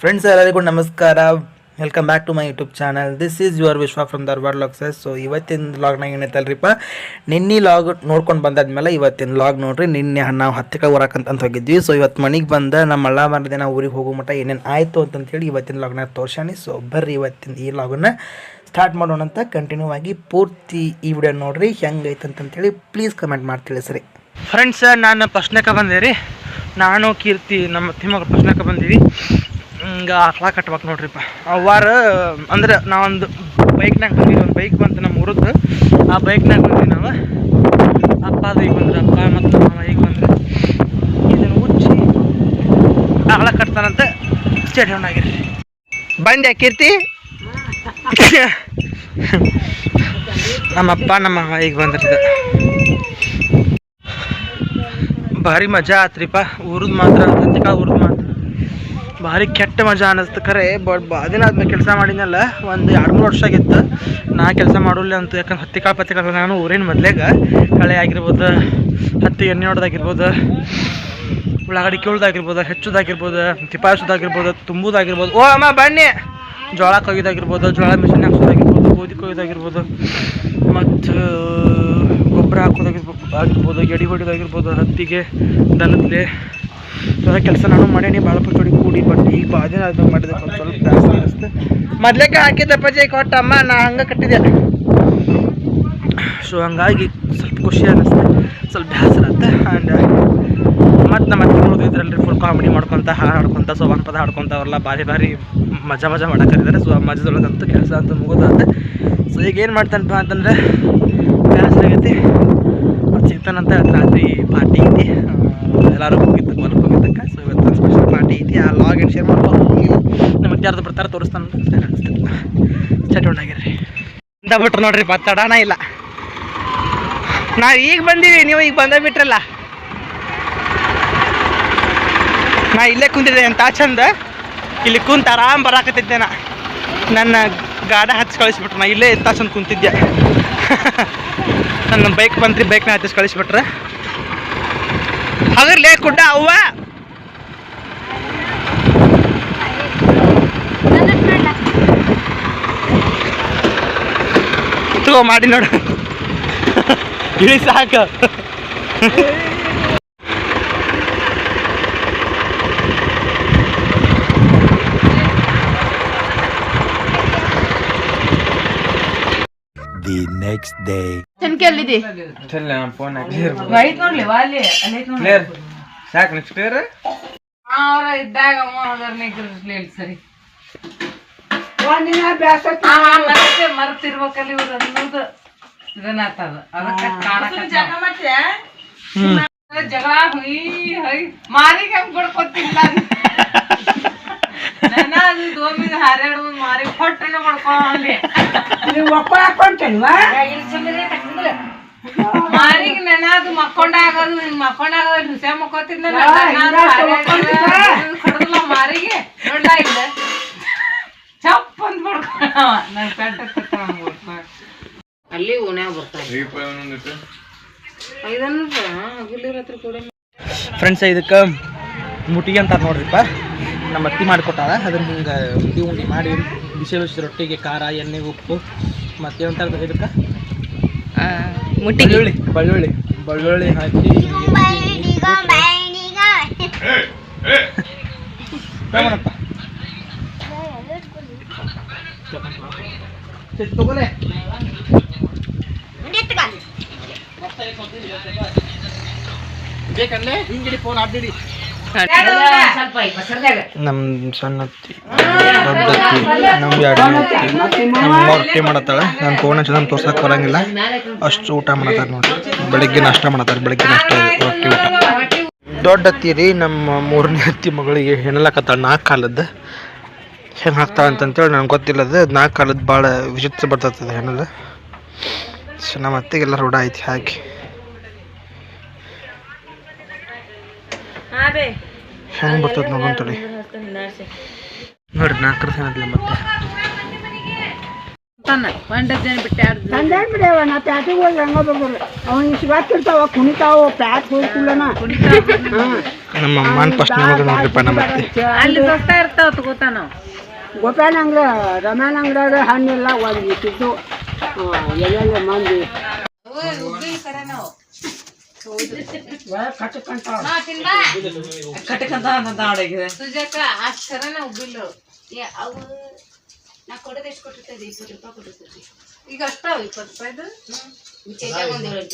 Friends ಎಲ್ಲರಿಗೂ ನಮಸ್ಕಾರ. Welcome back to my YouTube channel this is your Vishwa from Dharwad vlogs so ಇವತ್ತಿನ ಲಾಗ್ನಾಗ ಏನೈತಲ್ರಿಪ್ಪ ನಿನ್ನೆ ಲಾಗ್ ನೋಡ್ಕೊಂಡು ಬಂದಾದ್ಮೇಲೆ ಇವತ್ತಿನ ಲಾಗ್ ನೋಡ್ರಿ, ನಿನ್ನೆ ನಾವು ಹತ್ತಕ್ಕೆ ಹೊರಕಂತ ಅಂತ ಹೋಗಿದ್ವಿ. ಸೊ ಇವತ್ತು ಮನೆಗೆ ಬಂದ ನಮ್ಮ ಅಳ್ಳ ನಾವು ಊರಿಗೆ ಹೋಗೋ ಮಟ್ಟ ಏನೇನು ಆಯಿತು ಅಂತಂತೇಳಿ ಇವತ್ತಿನ ಲಾಗ್ನಾಗ ತೋರ್ಸಾನಿ ಸೊ ಬರ್ರಿ ಇವತ್ತಿನ ಈ ಲಾಗನ್ನ ಸ್ಟಾರ್ಟ್ ಮಾಡೋಣ ಅಂತ ಕಂಟಿನ್ಯೂ ಆಗಿ ಪೂರ್ತಿ ಈ ವಿಡಿಯೋ ನೋಡ್ರಿ. ಹೆಂಗೈತೆ ಅಂತಂತೇಳಿ ಪ್ಲೀಸ್ ಕಮೆಂಟ್ ಮಾಡಿ ತಿಳಿಸ್ರಿ. ಫ್ರೆಂಡ್ಸ್ ನಾನು ಪ್ರಶ್ನೆಕ ಬಂದೆ ರೀ ನಾನು ಕೀರ್ತಿ, ನಮ್ಮ ತಿಮ್ಮಗ ಪ್ರಶ್ನೆಕ ಬಂದೀವಿ. ಹಿಂಗೆ ಆಕಳ ಕಟ್ಬೇಕು ನೋಡ್ರಿಪ್ಪ. ಅವಾರ ಅಂದ್ರೆ ನಾವೊಂದು ಬೈಕ್ನಾಗ ಬಂದೀವಿ, ಒಂದು ಬೈಕ್ ಬಂತು ನಮ್ಮ ಊರದ್ದು. ಆ ಬೈಕ್ನಾಗ ಬಂದ್ವಿ ನಾವು. ಅಪ್ಪ ಅದು ಈಗ ಬಂದ್ರೆ, ಅಪ್ಪ ಮತ್ತು ಮಾವ ಈಗ ಬಂದ್ರೆ. ಇದನ್ನು ಉಚ್ಚಿ ಆಕಳ ಕಟ್ತಾನಂತ ಸ್ಟೇಡಿಯಂ ಆಗಿರಿ ಬಂದೆ, ಕೀರ್ತಿ. ನಮ್ಮಪ್ಪ ನಮ್ಮ ಈಗ ಬಂದಿರ್ತದೆ ಭಾರಿ ಮಜಾ ಆತ್ರಿಪ್ಪ. ಊರದ್ ಮಾತ್ರ ಹತ್ತಿಕಾಳ ಊರದ್ ಮಾತ್ರ. ಭಾರಿ ಕೆಟ್ಟ ಮಜಾ ಅನ್ನಿಸ್ತು. ಖರೆ, ಬಟ್ ದಿನ ಆದ್ಮೇಲೆ ಕೆಲಸ ಮಾಡಿದ್ನಲ್ಲ, ಒಂದು ಎರಡು ಮೂರು ವರ್ಷ ಆಗಿತ್ತು. ನಾ ಕೆಲಸ ಮಾಡೋಲ್ಲ ಅಂತ, ಯಾಕಂದ್ರೆ ಹತ್ತಿ ಕಾಳು ಪತ್ತಿ ಕಾಳು ನಾನು ಊರಿನ ಮೊದ್ಲೇಗ. ಕಳೆ ಆಗಿರ್ಬೋದು, ಹತ್ತಿ ಎಣ್ಣೆ ಹೊಡೆದಾಗಿರ್ಬೋದು, ಉಳ್ಳಾಗಡ್ಡಿ ಕೀಳ್ದಾಗಿರ್ಬೋದು, ಹೆಚ್ಚುದಾಗಿರ್ಬೋದು ತಿಪಾಯಿಸೋದಾಗಿರ್ಬೋದು ತುಂಬುದಾಗಿರ್ಬೋದು. ಓ, ಅಮ್ಮ, ಬನ್ನಿ! ಜೋಳ ಕೊಯ್ಯೋದಾಗಿರ್ಬೋದು ಜೋಳ ಮಿಷಿನ್ ಹಾಕ್ಸೋದಾಗಿರ್ಬೋದು, ಗೋಧಿ ಕೊಯ್ಯೋದಾಗಿರ್ಬೋದು ಮತ್ತು ಗೊಬ್ಬರ ಹಾಕೋದಾಗಿರ್ಬೋದು ಆಗಿರ್ಬೋದು, ಎಡಿ ಹೊಡಿಯೋದಾಗಿರ್ಬೋದು ಹತ್ತಿಗೆ, ದನದ್ಲೆ ಇವಾಗ ಕೆಲಸ ನಾನು ಮಾಡೇನಿ ಭಾಳ ಪಚೋಡಿ ಕೂಡಿ ಬಟ್ ಈಗ ಮಾಡಿದೆ ಒಂದು ಸ್ವಲ್ಪ ಜಾಸ್ತಿ ಅನಿಸ್ತು. ಮೊದ್ಲೇಕ ಹಾಕಿದ್ದ ಪಜೆ ಕೊಟ್ಟಮ್ಮ ನಾ ಹಂಗೆ ಕಟ್ಟಿದೆ ಸೊ ಹಂಗಾಗಿ ಸ್ವಲ್ಪ ಖುಷಿ ಅನ್ನಿಸ್ತು ಸ್ವಲ್ಪ ಬೇಸರ ಆತ ಆ್ಯಂಡ್ ಮತ್ತು ನಮ್ಮ ಅತ್ತೆ ಇದ್ರಲ್ಲಿ ಫುಲ್ ಕಾಮಿಡಿ ಮಾಡ್ಕೊತ ಹಾಡು ಹಾಡ್ಕೊತ, ಸೋಬಾನ್ ಪದ ಹಾಡ್ಕೊತ, ಅವ್ರಲ್ಲ ಭಾರಿ ಭಾರಿ ಮಜಾ ಮಜಾ ಮಾಡಕ್ಕಿದ್ದಾರೆ ಸೊ ಆ ಮಜದೊಳಗಂತೂ ಕೆಲಸ ಅಂತ ಮುಗೋದಂತೆ. ಸೊ ಈಗ ಏನು ಮಾಡ್ತಾನಪ್ಪ ಅಂತಂದ್ರೆ ಬೇಸರ ಆಗೈತಿ. ಸಿಗ್ತಾನಂತ ಇವತ್ತು ರಾತ್ರಿ ಪಾರ್ಟಿ ಐತಿ. ಎಲ್ಲರೂ ಹೋಗಿದ್ದಕ್ಕೆ ಹೊಲಕ್ಕೆ ಹೋಗಿದ್ದಕ್ಕೆ ಸೊ ಇವತ್ತು ಸ್ಪೆಷಲ್ ಪಾರ್ಟಿ ಐತಿ. ಆ ಲಾಗ್ ಏನು ಶೇರ್ ಮಾಡ್ಕೊಂಡು ನಮ್ಮ ಯಾರ್ದು ಬರ್ತಾರೆ, ತೋರಿಸ್ತಾನ ಅಂತ ಆಗಿರ್ರಿ ಇಂದ ಬಿಟ್ರು ನೋಡ್ರಿ ಮಾತಾಡೋಣ ಇಲ್ಲ. ನಾವು ಈಗ ಬಂದೀವಿ, ನೀವು ಈಗ ಬಂದೇ ಬಿಟ್ರಲ್ಲ. ನಾ ಇಲ್ಲೇ ಕುಂತಿದ್ದೆ ಅಂತ ಚಂದ. ಇಲ್ಲಿ ಕುಂತ ಆರಾಮ್ ಬರಾಕತ್ತಿದ್ದೆ ನಾ. ನನ್ನ ಗಾಡ ಹಚ್ಚಿ ಕಳಿಸ್ಬಿಟ್ರು, ನಾ ಇಲ್ಲೇ ಎಂತ ಚಂದ ಕುಂತಿದ್ದೆ. ನನ್ನ ಬೈಕ್ ಬಂತ್ರಿ ಬೈಕ್ನ ಹತ್ತಿಸಿ ಕಳಿಸ್ಬಿಟ್ರೆ. ಹಗರ್ಲೇ ಕುಡ್ಡ ಅವ್ವ. ತಗೋ ಮಾಡಿ ನೋಡು. ಇಳಿ ಸಾಕು. The next day. ಚಲ್ಲ ಅಲ್ಲಿದೆ ಫೋನ್ ಐತ್ ನೋಡ್ಲಿ ವಾಲಿ ಅಲ್ಲಿ ಕ್ಲಿಯರ್ ಸಾಕು ನೆಕ್ಸ್ಟ್ ಕ್ಲಿಯರ್ ಅವರ ಇದ್ದಾಗ ಅವ ಅದನ್ನ ಇರ್ಲಿ ಸರಿ. ಮರ್ತಿರ್ಬೇಕಲ್ಲಿ ಇವ್ರು ಅನ್ನೋದು ಇದನ್ನಾತದ ಅದಕ್ಕೆ ಕಾಣಕ ಜಗಳ ಹುಯ್ ಹೈ ಮಾರಿಗೆ ಹೆಂಗ್ ಬಡ್ಕೊತಿಲ್ಲ ಒಪ್ಪ ಮಾರಿಗೆ ನೆನ ಅದು ಮಕ್ಕೊಂಡಾಗೋದು ಹಿಂಗ್ ಮಕ್ಕೊಂಡಾಗೋದು ಹುಸೆ ಮಕ್ಕೋತಿದ್ನಲ್ಲ ಕಡ್ದಲ್ಲ ಮಾರಿಗೆ. ನೋಡ್ಲಾ ಇಲ್ಲ ಚಪ್ ಅಂತ ಬಡ್ಕೊಂಡವ ನನ್ ಪೆಟ್ಟ ಅಲ್ಲಿ ಓಣ್ಯಾಗ ಬರ್ತಾರೆ ಐದನ್ನು ಹಗಲಿ ರಾತ್ರಿ ಕೂಡ ಫ್ರೆಂಡ್ಸ್ ಇದಕ್ಕೆ ಮುಟ್ಟಿಗೆ ಅಂತಾರೆ ನೋಡ್ರಿಪ್ಪ. ನಮ್ಮ ಅತ್ತಿ ಮಾಡಿಕೊಟ್ಟಾಳ. ಅದನ್ನ ಹಿಂಗೆ ಉಂಡಿ ಉಂಡಿ ಮಾಡಿ ಬಿಸಿ ಬಿಸಿ ರೊಟ್ಟಿಗೆ ಖಾರ ಎಣ್ಣೆ ಉಪ್ಪು ಮತ್ತೆ ಏನಂತಾರೆ ಇದಕ್ಕೆ? ಬೆಳ್ಳುಳ್ಳಿ ಬೆಳ್ಳುಳ್ಳಿ ಬೆಳ್ಳುಳ್ಳಿ ಹಾಕಿ ತಗೊಲೆ. ಬೇಕಂದ್ರೆ ಹಿಂಗಿಡಿ ಫೋನ್ ಅಡ್ಡಿಡಿ ನಮ್ಮ ಸಣ್ಣ ಅತ್ತಿ ದೊಡ್ಡ ಅತ್ತಿ ಎರಡನೇ ಅತ್ತಿ. ನಮ್ಮ ಮಾಡತ್ತಾಳೆ ನಾನು ಪೂರ್ಣ ಚೆನ್ನ ತೋರ್ಸಕ್ ತೋರ್ಸಕ್ಕೆ ಬರಂಗಿಲ್ಲ. ಅಷ್ಟು ಊಟ ಮಾಡತ್ತಾರೆ ನೋಡಿ. ಬೆಳಗ್ಗೆ ನಾಷ್ಟ ಮಾಡತ್ತಾರೆ ಬೆಳಗ್ಗೆ ನಾಷ್ಟ ರೊಟ್ಟಿ ಊಟ. ದೊಡ್ಡ ಅತ್ತಿ ರೀ ನಮ್ಮ ಮೂರನೇ ಅತ್ತಿ ಮಗಳಿಗೆ ಹೆಣಲಕತ್ತಾಳ ನಾಲ್ಕು ಕಾಲದ್ದು. ಹೆಂಗೆ ಹಾಕ್ತಾಳೆ ಅಂತಂತೇಳಿ ನನಗೆ ಅದು ನಾಲ್ಕು ಕಾಲದ್ದು ಭಾಳ ವಿಚಿತ್ರ ಬರ್ತದೆ ಹೆಣ್ಣಲ್ಲ ಸೊ ನಮ್ಮ ಅತ್ತೆಗೆಲ್ಲ ರೂಢ ಐತಿ ಹಾಕಿ ಹೆಂಗೆ ಬರ್ತದೆ ತಡಿ ನೋಡ್ರಿ ನಾಲ್ಕರ ಸಣ್ಣ ಮತ್ತೆ. ನಾ ಪ್ಯಾಟಿಗೆ ಹೋಗಿ ಹಂಗ ಬರ್ಬೋದು ಅವ್ನು ಶಿವಾತಿರ್ತಾವ ಕುಣಿತಾವ ಪ್ಯಾಟ್ ಹೋಗ್ತಿಲ್ಲನ ನಮ್ಮ ಅಮ್ಮನ ಫಸ್ಟ್ ನಮಗೆ ನೋಡ್ರಿಪ್ಪ ನಮ್ಮ ಅತ್ತೆ ಅಲ್ಲಿ ಸಸ್ತಾ ಇರ್ತಾವ ತಗೋತಾನ ಗೋಪಾಲ ಅಂಗ್ರ ರಮ್ಯಾನ ಅಂಗ್ರ ಹಣ್ಣಿಲ್ಲ ಒಂದು ಎಲ್ಲ ಎಲ್ಲೆಲ್ಲ ಮಂದಿ. ಸುಜಾಕ ಅಷ್ಟ್ ಸರನ ಉಬ್ಬಿಲ್ರು ಅವು ನಾ ಕೊಡೋದು ಎಷ್ಟು ಕೊಟ್ಟಿರ್ತದೆ ಇಪ್ಪತ್ತು ರೂಪಾಯಿ ಕೊಟ್ಟಿರ್ತದೆ ಈಗ ಅಷ್ಟಾವ ಇಪ್ಪತ್ತು ರೂಪಾಯಿದು ಒಂದು ಏಳು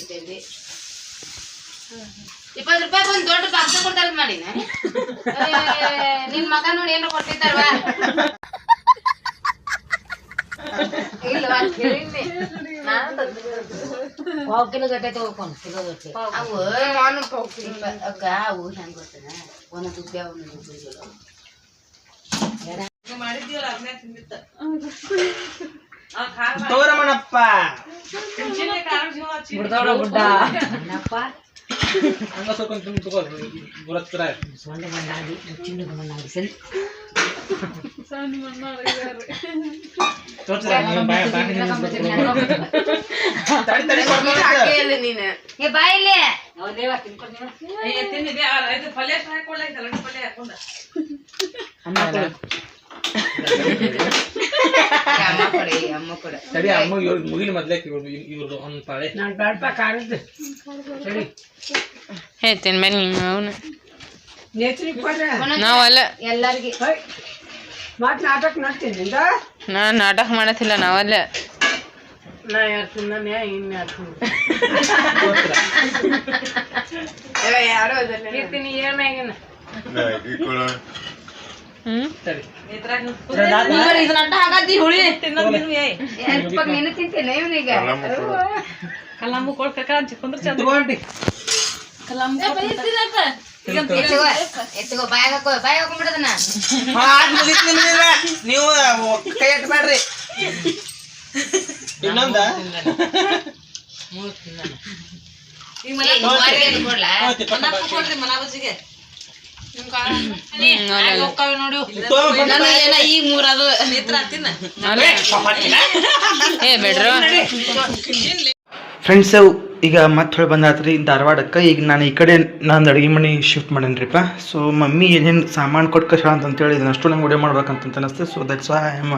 ಇಪ್ಪತ್ತು ರೂಪಾಯಿ ಒಂದು ದೊಡ್ಡ ಬಾಕ್ಸ ಕೊಡ್ತಾರ ಮಾಡಿ ನಿನ್. ಮಗ ನೋಡಿ ಏನೋ ಕೊಟ್ಟಿದ್ದಾರವಾ? ನಾನು ಪಾವ್ ಕಿಲೋ ಗಟ್ಟೆ ತಗೋಕೊಂಡು ಕಿಲೋ ಗಟ್ಟೆ ಅವು ಇಪ್ಪ- ಅಕ್ಕ ಅವು ಹೆಂಗ್ ಗೊತ್ತದ ಒಂದೊಂದು ದುಬ್ಬೆ ಒಂದೊಂದು ದುಬ್ಬೆ ಮಾಡಿದ್ದೀವಲ್ಲ ಅದನ್ನೇ ತಿಂದಿತ್ತ ತೋರಮ್ಮನಪ್ಪ ಏನಪ್ಪ ಹಂಗ ಸ್ವಲ್ಪ ತುಂಬ ತಗೋ ಬರತ್ತರ ಸೊಳ್ಳೆ ಮಣ್ಣಾಡಿ ಚಿನ್ನ ಮಣ್ಣಾಡಿ ಸರಿ ಸರಿ ಅಮ್ಮ ಇವ್ರು ಮುಗಿಲಿ ಮೊದ್ಲೇ ಇವ್ರು ಇವ್ರದ್ದು ಒಂದು ಪಾಳೆ ಹೇಳ್ತೇನೆ ಮೇಲೆ ಅವನು. ನಾವಲ್ಲ. ಎಲ್ಲಾರ್ಗಿ. ನಾಟಕ ನೋಡ್ತೀನಿ ನಾ ನಾಟಕ ಮಾಡತ್ತಿಲ್ಲ ನಾವಲ್ಲ. ನಾ ಯಾರು ತಿನ್ನ ಇನ್ನು ಯಾರು ಕೀರ್ತಿನಿ ಏನಾಗಿನ ಹ್ಮ್? ಸರಿ. ಇದನ್ನ ಹಾಗಾದಿ ಹುಳಿ. ಇಪ್ಪ ನೀನು ತಿಂತೇನೆ ಇವನೀಗ? ಕಲ್ಲಂಬು ಕೊಡ್ಬೇಕ ಚಿಕ್ಕಂದ್ರ ಚಂದ. ತಗೊಂಡಿ ನೀವು ಕೈ ಎಟ್ಟಬೇಡ್ರಿ ಇನ್ನೊಂದ? ಕೊಡ್ಲಾ? ಈ ಮೂರದು ಏ ಬಿಡ್ರು. ಫ್ರೆಂಡ್ಸ್ ಈಗ ಮತ್ತೆ ಹೊಳೆ ಬಂದಾತ್ರಿ, ಧಾರವಾಡಕ್ಕೆ. ಈಗ ನಾನು ಈ ಕಡೆ ನಾನು ಅಡುಗೆ ಮನೆ ಶಿಫ್ಟ್ ಮಾಡೇನ್ರಿಪ್ಪ. ಸೊ ಮಮ್ಮಿ ಏನೇನು ಸಾಮಾನು ಕೊಟ್ಟು ಕಷ್ಟ ಅಂತಂತೇಳಿ ಇದನ್ನಷ್ಟು ನಂಗೆ ವಿಡಿಯೋ ಮಾಡ್ಬೇಕಂತ ಅನಿಸ್ತು. So that's why I am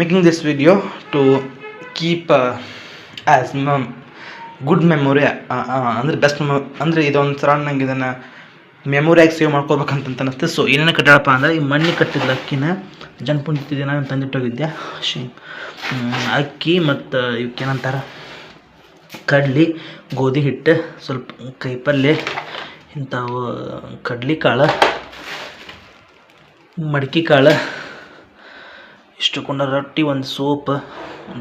making this video to keep as mum good memory ಅಂದರೆ ಬೆಸ್ಟ್ ಮೆಮೊ ಅಂದರೆ ಇದೊಂದು ಸಲ ನಂಗೆ ಇದನ್ನು ಮೆಮೊರಿಯಾಗಿ ಸೇವ್ ಮಾಡ್ಕೋಬೇಕಂತ ಅನಿಸ್ತು. ಸೊ ಏನೇನು ಕಟ್ಟಡಪ್ಪ ಅಂದರೆ, ಈ ಮಣ್ಣಿ ಕಟ್ಟಿದ ಅಕ್ಕಿನ ಜನ್ಪುಂತಿದ್ದೆ ನಾನು ತಂದಿಟ್ಟೋಗಿದ್ದೆ ಅಕ್ಕಿ ಮತ್ತು, ಇವಕ್ಕೇನಂತಾರೆ? ಕಡ್ಲಿ, ಗೋಧಿ ಹಿಟ್ಟು, ಸ್ವಲ್ಪ ಕೈಪಲ್ಯ ಇಂಥವು ಕಡ್ಲಿ ಕಾಳು, ಮಡ್ಕಿ ಕಾಳು ಇಷ್ಟು ಕೊಂಡ ರೊಟ್ಟಿ, ಒಂದು ಸೋಪ್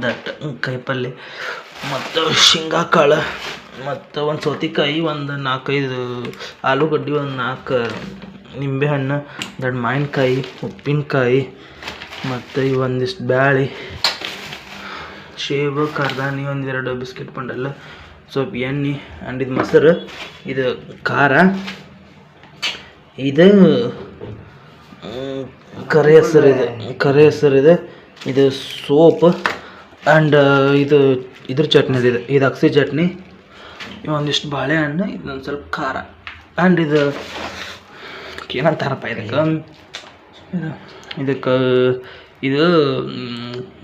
ದಟ್ ಕೈಪಲ್ಯ ಮತ್ತು ಶೇಂಗಾ ಕಾಳು, ಮತ್ತು ಒಂದು ಸೌತೆಕಾಯಿ, ಒಂದು ನಾಲ್ಕೈದು ಆಲೂಗಡ್ಡೆ, ಒಂದು ನಾಲ್ಕು ನಿಂಬೆಹಣ್ಣು, ದೊಡ್ಡ ಮಾವಿನಕಾಯಿ, ಉಪ್ಪಿನಕಾಯಿ, ಮತ್ತು ಇವೊಂದಿಷ್ಟು ಬ್ಯಾಳೆ. ಶೇವು ಕರ್ದಾನಿ ಒಂದೆರಡು ಬಿಸ್ಕೆಟ್ ಬಂಡಲ್. ಸ್ವಲ್ಪ ಎಣ್ಣೆ ಆ್ಯಂಡ್ ಇದು ಮೊಸರು. ಇದು ಖಾರ. ಇದು ಕರೆ ಹೆಸರು ಇದೆ. ಕರೆ ಹೆಸರು ಇದೆ. ಇದು ಸೋಪ್ ಆ್ಯಂಡ್ ಇದು ಇದ್ರ ಚಟ್ನಿ ಇದೆ. ಇದು ಅಕ್ಸಿ ಚಟ್ನಿ. ಒಂದಿಷ್ಟು ಬಾಳೆಹಣ್ಣು ಇದೊಂದು ಸ್ವಲ್ಪ ಖಾರ. ಆ್ಯಂಡ್ ಇದು ಏನಂತಾರಪ್ಪ ಇದಕ್ಕೆ? ಇದು ಇದಕ್ಕೆ ಇದು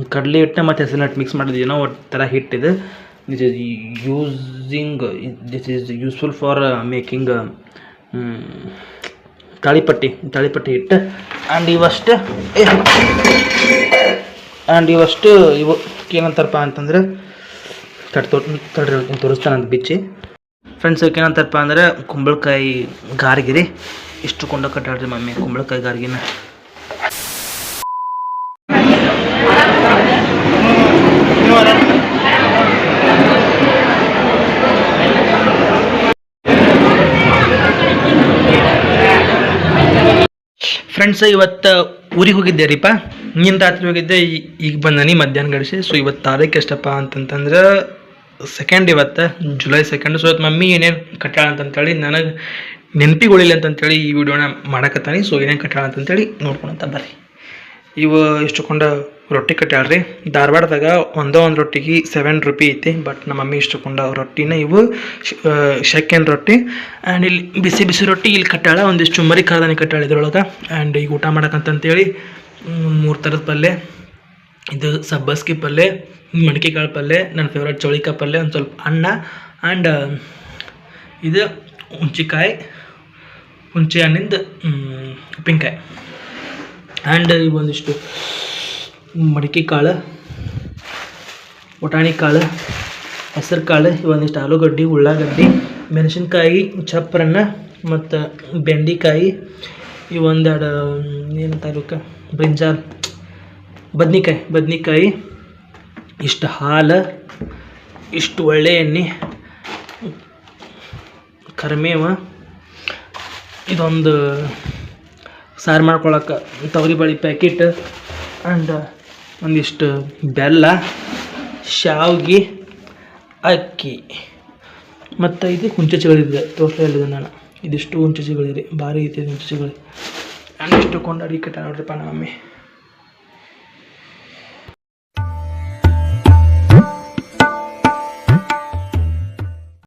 ಕಡಲೆ ಹಿಟ್ಟು ಮತ್ತು ಹೆಸರಿನ ಹಿಟ್ಟು ಮಿಕ್ಸ್ ಮಾಡಿದ ಏನೋ ಹಿಟ್ಟು ಇದು this is using this is useful for making thalipatti thalipatti ಹಿಟ್ಟು. ಆ್ಯಂಡ್ ಇವಷ್ಟು ಆ್ಯಂಡ್ ಇವಷ್ಟು, ಇವು ಏನಂತಾರಪ್ಪ ಅಂತಂದ್ರೆ, ತಡ್ ತಡ್ರಿ ಅಂತ ಬಿಚ್ಚಿ. ಫ್ರೆಂಡ್ಸ್ ಏನಂತಾರಪ್ಪ ಅಂದ್ರೆ, ಕುಂಬಳಕಾಯಿ ಗಾರ್ಗಿರಿ. ಇಷ್ಟು ಕೊಂಡ ಕಟ್ಟಾಡ್ರಿ ಮಮ್ಮಿ, ಕುಂಬಳಕಾಯಿ ಗಾರ್ಗಿನ. ಫ್ರೆಂಡ್ಸ್ ಇವತ್ತು ಊರಿಗೆ ಹೋಗಿದ್ದೆ ರೀಪಾ ನಿನ್ನ ರಾತ್ರಿ ಹೋಗಿದ್ದೆ ಈಗ ಬಂದಾನಿ ಮಧ್ಯಾಹ್ನ ಗಡಿಸಿ. ಸೊ ಇವತ್ತು ತಾರೀಕು ಎಷ್ಟಪ್ಪ ಅಂತಂತಂದ್ರೆ ಸೆಕೆಂಡ್ ಇವತ್ತು ಜುಲೈ ಸೆಕೆಂಡ್ ಸೊ ಇವತ್ತು ಮಮ್ಮಿ ಏನೇನು ಕಟ್ಟಾಳ ಅಂತಂತೇಳಿ ನನಗೆ ನೆನಪಿಗೊಳಿಲ್ಲ ಅಂತಂತೇಳಿ ಈ ವಿಡಿಯೋನ ಮಾಡಕತ್ತಾನಿ. ಸೊ ಏನೇನು ಕಟ್ಟಾಳ ಅಂತಂತೇಳಿ ನೋಡ್ಕೊಳಂತ ಬರ್ರಿ. ಇವು ಇಷ್ಟುಕೊಂಡ ರೊಟ್ಟಿ ಕಟ್ಟಾಳ್ರಿ ಧಾರವಾಡದಾಗ ಒಂದೋ ಒಂದು ರೊಟ್ಟಿಗೆ ಸೆವೆನ್ ರುಪಿ ಐತಿ ಬಟ್ ನಮ್ಮ ಮಮ್ಮಿ ಇಷ್ಟಕೊಂಡ ರೊಟ್ಟಿನ ಇವು ಶೆಕೆನ್ ರೊಟ್ಟಿ. ಆ್ಯಂಡ್ ಇಲ್ಲಿ ಬಿಸಿ ಬಿಸಿ ರೊಟ್ಟಿ ಇಲ್ಲಿ ಕಟ್ಟಾಳ ಒಂದಿಷ್ಟು ಚುಮ್ಮರಿ ಕರ್ದಾನಿ ಕಟ್ಟಾಳ ಇದ್ರೊಳಗೆ. ಆ್ಯಂಡ್ ಈಗ ಊಟ ಮಾಡೋಕ್ಕಂತಂತೇಳಿ ಮೂರು ಥರದ ಪಲ್ಯ ಇದು ಸಬ್ಬಸ್ಗಿ ಪಲ್ಯ ಮಡಿಕೆ ಕಾಳು ಪಲ್ಯ ನನ್ನ ಫೇವ್ರೇಟ್ ಚೌಳಿಕಾಯಿ ಪಲ್ಯ ಒಂದು ಸ್ವಲ್ಪ ಅನ್ನ ಆ್ಯಂಡ್ ಇದು ಹುಂಚಿಕಾಯಿ ಹುಂಚಿ ಹಣ್ಣಿಂದ ಉಪ್ಪಿನಕಾಯಿ. ಆ್ಯಂಡ್ ಒಂದಿಷ್ಟು ಮಡಿಕೆ ಕಾಳು ಬಟಾಣಿ ಕಾಳು, ಹೆಸರು ಕಾಳು ಒಂದಿಷ್ಟು ಆಲೂಗಡ್ಡೆ, ಉಳ್ಳಾಗಡ್ಡಿ, ಮೆಣಸಿನ್ಕಾಯಿ, ಚಪ್ರನ್ನ ಮತ್ತು ಬೆಂಡೆಕಾಯಿ, ಇವೊಂದೆರಡು ಏನು ತಾಲೂಕ ಬ್ರಿಂಜಾಲ್, ಬದ್ನಿಕಾಯಿ ಬದ್ನಿಕಾಯಿ, ಇಷ್ಟು ಹಾಲು, ಇಷ್ಟು ಒಳ್ಳೆ ಎಣ್ಣೆ, ಕರಿಮೇವ, ಇದೊಂದು ಸಾರು ಮಾಡ್ಕೊಳಕ್ಕೆ ತೊಗರಿಬೇಳೆ ಪ್ಯಾಕೆಟ್ ಆ್ಯಂಡ್ ಒಂದಿಷ್ಟು ಬೆಲ್ಲ, ಶಾವ್ಗೆ, ಅಕ್ಕಿ. ಮತ್ತು ಇದು ಹುಂಚೆಗಳಿದೆ ತೋರಿಸಲಿದೆ ನಾನು. ಇದಿಷ್ಟು ಹುಂಚಚಿಗಳಿದೆ ಭಾರಿ ಐತೆ ಹುಂಚಚಿಗಳು ನಾನು ಇಷ್ಟು ಕೊಂಡಾಡಿ ಕಟ್ಟ ನೋಡ್ರಿಪ್ಪ ನಮ್ಮ ಮಮ್ಮಿ